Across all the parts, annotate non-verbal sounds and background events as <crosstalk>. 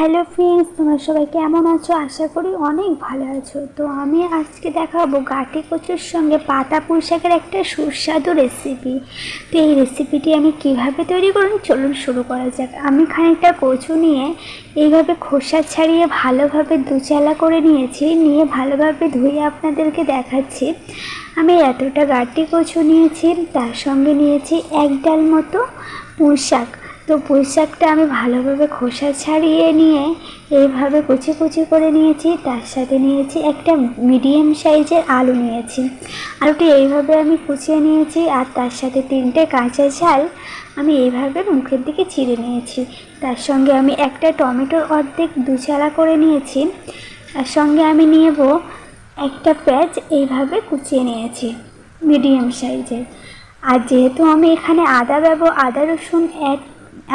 Hello friends তোমরা সবাই কেমন আছো? আশা করি অনেক ভালো আছো। তো আমি আজকে দেখাবো গাটি কচুর সঙ্গে পাতা পুঁই শাকের একটা সুস্বাদু রেসিপি তো এই রেসিপিটি আমি কীভাবে তৈরি করুন চলুন শুরু করা যাক। আমি খানিকটা কচু নিয়ে এইভাবে খোসা ছাড়িয়ে ভালোভাবে দুচালা করে নিয়েছি। নিয়ে ভালোভাবে ধুয়ে আপনাদেরকে দেখাচ্ছি। আমি এতটা গাটি কচু নিয়েছি, তার সঙ্গে নিয়েছি এক ডাল মতো পুঁই শাক। তো পুঁই শাকটা আমি ভালোভাবে খোসা ছাড়িয়ে নিয়ে এইভাবে কুচি কুচি করে নিয়েছি, তার সাথে নিয়েছি একটা মিডিয়াম সাইজের আলু নিয়েছি। আলুটি এইভাবে আমি কুচিয়ে নিয়েছি আর তার সাথে তিনটে কাঁচা ঝাল আমি এইভাবে মুখের দিকে চিড়ে নিয়েছি। তার সঙ্গে আমি একটা টমেটোর অর্ধেক দুচালা করে নিয়েছি। তার সঙ্গে আমি নেব একটা পেঁয়াজ এইভাবে কুচিয়ে নিয়েছি মিডিয়াম সাইজের আর যেহেতু আমি এখানে আদা ব্যব, আদা রসুন অ্যাড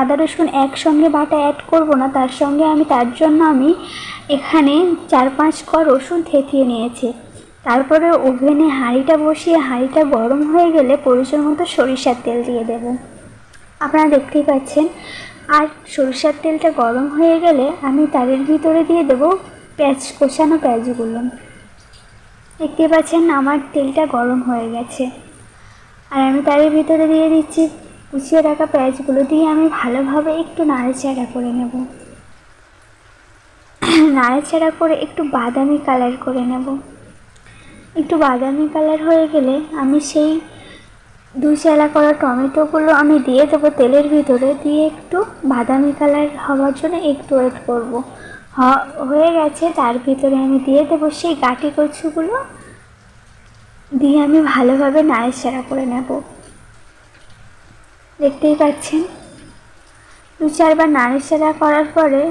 আদা, রসুন একসঙ্গে বাটা অ্যাড করব না, তার সঙ্গে আমি, তার জন্য আমি এখানে চার পাঁচ ক রসুন থেতিয়ে নিয়েছি। তারপরে ওভেনে হাঁড়িটা বসিয়ে, হাঁড়িটা গরম হয়ে গেলে পরিচয় মতো সরিষার তেল দিয়ে দেব। আপনারা দেখতেই পাচ্ছেন, আর সরিষার তেলটা গরম হয়ে গেলে আমি তারের ভিতরে দিয়ে দেবো পেঁয়াজ, কষানো পেঁয়াজগুলো। দেখতে পাচ্ছেন, আমার তেলটা গরম হয়ে গেছে। আর আমি তারের ভিতরে দিয়ে দিচ্ছি কুচিয়ে রাখা পেঁয়াজগুলো দিয়ে আমি ভালোভাবে একটু নাড়াচাড়া করে নেব। <clears throat> নাড়াচাড়া করে একটু বাদামি কালার করে নেব। একটু বাদামি কালার হয়ে গেলে আমি সেই দু চালা করা টমেটোগুলো আমি দিয়ে দেবো তেলের ভিতরে, দিয়ে একটু বাদামি কালার হওয়ার জন্য একটু ওয়েট করব। হয়ে গেছে, তার ভিতরে আমি দিয়ে দেবো সেই গাটি কচুগুলো, দিয়ে আমি ভালোভাবে নাড়াচাড়া করে নেব। দেখতেই পাচ্ছেন। দু চারবার নাড়াচাড়া করার পরে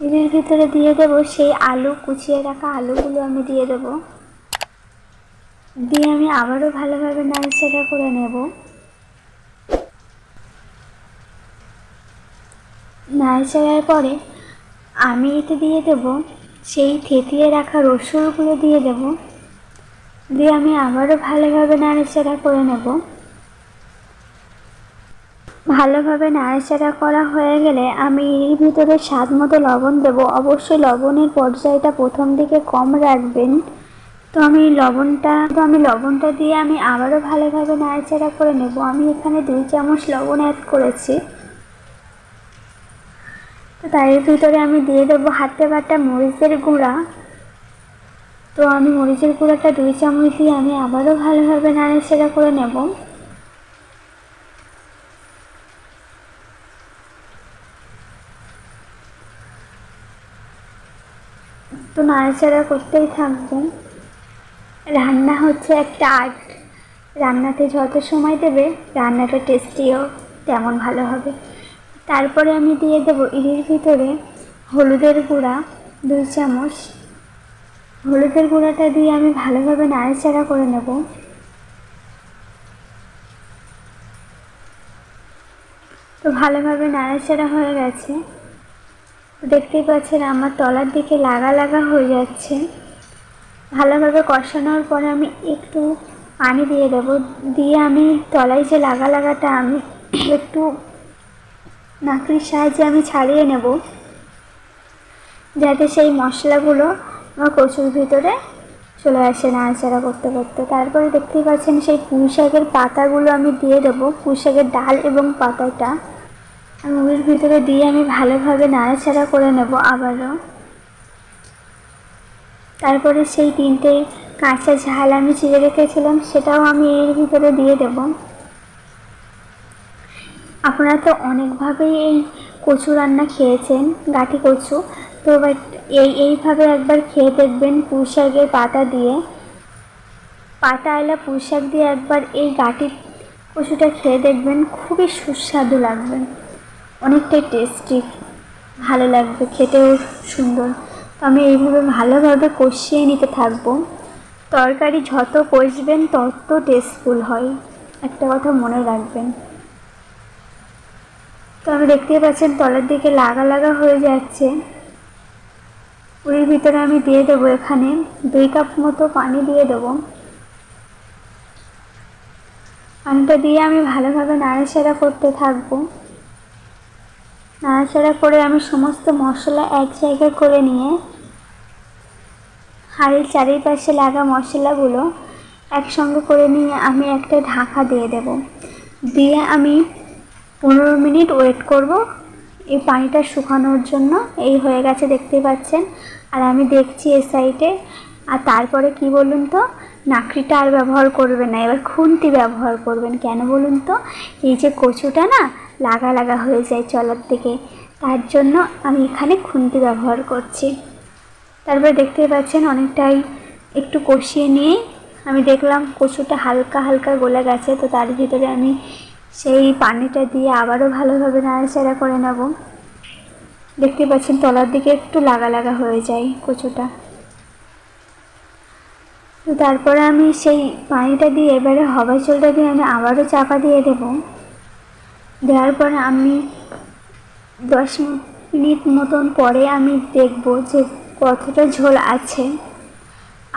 এদের ভিতরে দিয়ে দেবো সেই আলু, কুচিয়ে রাখা আলুগুলো আমি দিয়ে দেবো। দিয়ে আমি আবারও ভালোভাবে নাড়াচাড়া করে নেব। নাড়াচাড়ার পরে আমি এতে দিয়ে দেব সেই থেতিয়ে রাখা রসুনগুলো দিয়ে দেব। দিয়ে আমি আবারও ভালোভাবে নাড়াচাড়া করে নেব। ভালোভাবে নাড়াচাড়া করা হয়ে গেলে আমি এর ভিতরে স্বাদ মতো লবণ দেব। অবশ্যই লবণের পর্যায়টা প্রথম দিকে কম রাখবেন। তো আমি লবণটা, তো আমি লবণটা দিয়ে আমি আবারও ভালোভাবে নাড়াচাড়া করে নেব। আমি এখানে দুই চামচ লবণ অ্যাড করেছি। তো তার ভিতরে আমি দিয়ে দেবো হাতে বাটা মরিচের গুঁড়া। তো আমি মরিচের গুঁড়াটা দুই চামচ দিয়ে আমি আবারও ভালোভাবে নাড়াচাড়া করে নেব। তো নাড়াচাড়া করতেই থাকব রান্না হচ্ছে একটা আর্ট। রান্নাতে যত সময় দেবে, রান্নাটা টেস্টিও তেমন ভালো হবে। তারপরে আমি দিয়ে দেবো ইলির ভিতরে হলুদের গুঁড়া, দুই চামচ। হলুদের গুঁড়াটা দিয়ে আমি ভালোভাবে নাড়াচাড়া করে নেব। তো ভালোভাবে নাড়াচাড়া হয়ে গেছে। দেখতেই পাচ্ছেন আমার তলার দিকে লাগা লাগা হয়ে যাচ্ছে। ভালোভাবে কষানোর পরে আমি একটু পানি দিয়ে দেব। দিয়ে আমি তলায় যে লাগা লাগাটা, আমি একটু নাকড়ির সাহায্যে আমি ছাড়িয়ে নেব। যাতে সেই মশলাগুলো আমার কচুর ভিতরে চলে আসে নাড়াচাড়া করতে করতে। তারপরে দেখতেই পাচ্ছেন সেই পুঁই শাকের পাতাগুলো আমি দিয়ে দেবো। পুঁই শাকের ডাল এবং পাতাটা। আমি ওর ভিতরে দিয়ে আমি ভালোভাবে নাড়াচাড়া করে নেব আবারও। তারপরে সেই তিনটে কাঁচা ঝাল আমি চিড়ে রেখেছিলাম, সেটাও আমি এর ভিতরে দিয়ে দেব। আপনারা তো অনেকভাবেই এই কচু রান্না খেয়েছেন, গাঠি কচু। তো বাট এই, এইভাবে একবার খেয়ে দেখবেন পুঁই শাকের পাতা দিয়ে। পাতা এলা পুঁই শাক দিয়ে একবার এই গাঠি কচুটা খেয়ে দেখবেন, খুবই সুস্বাদু লাগবে। অনেকটাই টেস্টি ভালো লাগবে, খেতেও সুন্দর। তো আমি এইভাবে ভালোভাবে কষিয়ে নিতে থাকব। তরকারি যত কষবেন, তত টেস্টফুল হয়। একটা কথা মনে রাখবেন। তো আমি দেখতে পাচ্ছেন, তলার দিকে লাগা লাগা হয়ে যাচ্ছে। পুরীর ভিতরে আমি দিয়ে দেবো এখানে দুই কাপ মতো পানি দিয়ে দেবো। পানিটা দিয়ে আমি ভালোভাবে নাড়াচাড়া করতে থাকব। নাড়াচাড়া করে আমি সমস্ত মশলা এক জায়গায় করে নিয়ে হাঁড়ির চারিপাশে লাগা মশলাগুলো একসঙ্গে করে নিয়ে আমি একটা ঢাকা দিয়ে দেব। দিয়ে আমি পনেরো মিনিট ওয়েট করব। এই পানিটা শুকানোর জন্য। এই হয়ে গেছে দেখতে পাচ্ছেন। আর আমি দেখছি এই সাইডে। আর তারপরে কি বলুন তো? নাকড়িটা আর ব্যবহার করবেন না। এবার খুন্তি ব্যবহার করবেন। কেন বলুন তো? এই যে কচুটা না লাগা লাগা হয়ে যায় চলার দিকে। তার জন্য আমি এখানে খুন্তি ব্যবহার করছি। তারপরে দেখতে পাচ্ছেন অনেকটাই একটু কষিয়ে নিয়ে আমি দেখলাম কচুটা হালকা হালকা গলে গেছে, তো তার ভিতরে আমি সেই পানিটা দিয়ে আবারও ভালোভাবে নাড়াচাড়া করে নেব। দেখতে পাচ্ছেন তলার দিকে একটু লাগা লাগা হয়ে যায় কচুটা। তো তারপরে আমি সেই পানিটা দিয়ে এবারে হওয়া চলটা দিয়ে আমি আবারও চাপা দিয়ে দেব। দেওয়ার পরে আমি দশ মিনিট মতন পরে আমি দেখব যে কতটা ঝোল আছে।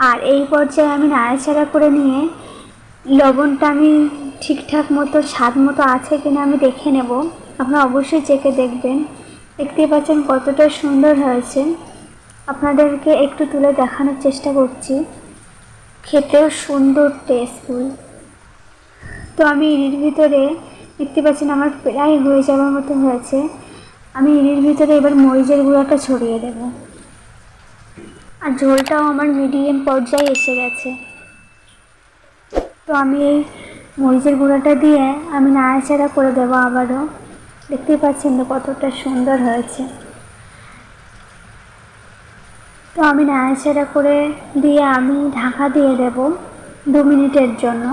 আর এই পর্যায়ে আমি নাড়াচাড়া করে নিয়ে লবণটা আমি ঠিকঠাক মতো, স্বাদ মতো আছে কিনা আমি দেখে নেব। আপনারা অবশ্যই চেকে দেখবেন। দেখতেই পাচ্ছেন কতটা সুন্দর হয়েছে। আপনাদেরকে একটু তুলে দেখানোর চেষ্টা করছি। খেতেও সুন্দর টেস্টফুল তো আমি এর ভিতরে দেখতে পাচ্ছেন আমার প্রায় হয়ে যাওয়ার মতো হয়েছে। আমি এর ভিতরে এবার মরিচের গুঁড়াটা ছড়িয়ে দেব। আর ঝোলটাও আমার মিডিয়াম পর্যায়ে এসে গেছে। তো আমি এই মরিচের গুঁড়াটা দিয়ে আমি নাড়াচাড়া করে দেবো আবারও। দেখতেই পাচ্ছেন তো কতটা সুন্দর হয়েছে। তো আমি নাড়াচাড়া করে দিয়ে আমি ঢাকা দিয়ে দেব দু মিনিটের জন্য।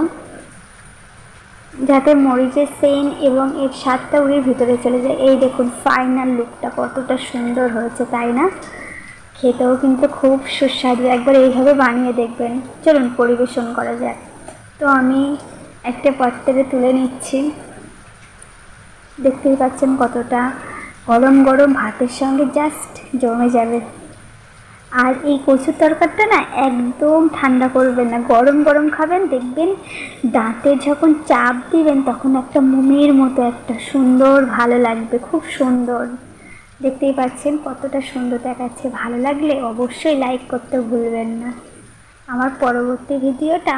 যাতে মরিচের সেন এবং এর স্বাদটা উড়ির ভিতরে চলে যায়। এই দেখুন ফাইনাল লুকটা কতটা সুন্দর হয়েছে, তাই না? খেতেও কিন্তু খুব সুস্বাদু। একবার এইভাবে বানিয়ে দেখবেন। চলুন, পরিবেশন করা যাক। তো আমি একটা পাত্রে তুলে নিচ্ছি। দেখতেই পাচ্ছেন কতটা গরম গরম, ভাতের সঙ্গে জাস্ট জমে যাবে। আর এই কচুর তরকারিটা না একদম ঠান্ডা করবেন না। গরম গরম খাবেন, দেখবেন দাঁতে যখন চাপ দিবেন তখন একটা মোমের মতো একটা সুন্দর ভালো লাগবে, খুব সুন্দর। দেখতেই পাচ্ছেন কতটা সুন্দর দেখাচ্ছে। ভালো লাগলে অবশ্যই লাইক করতে ভুলবেন না। আমার পরবর্তী ভিডিওটা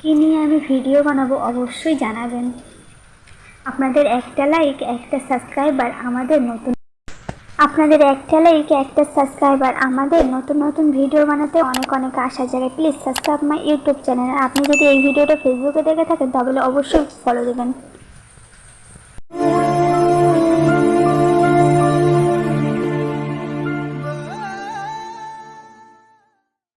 কী নিয়ে আমি ভিডিও বানাবো অবশ্যই জানাবেন। আপনাদের একটা লাইক একটা সাবস্ক্রাইবার আমাদের নতুন আপনাদের একটা লাইক একটা সাবস্ক্রাইবার আমাদের নতুন নতুন ভিডিও বানাতে অনেক অনেক আশা জায়গায় please subscribe my YouTube channel আপনি যদি এই ভিডিওটা ফেসবুকে দেখে থাকেন, তাহলে অবশ্যই ফলো দেবেন।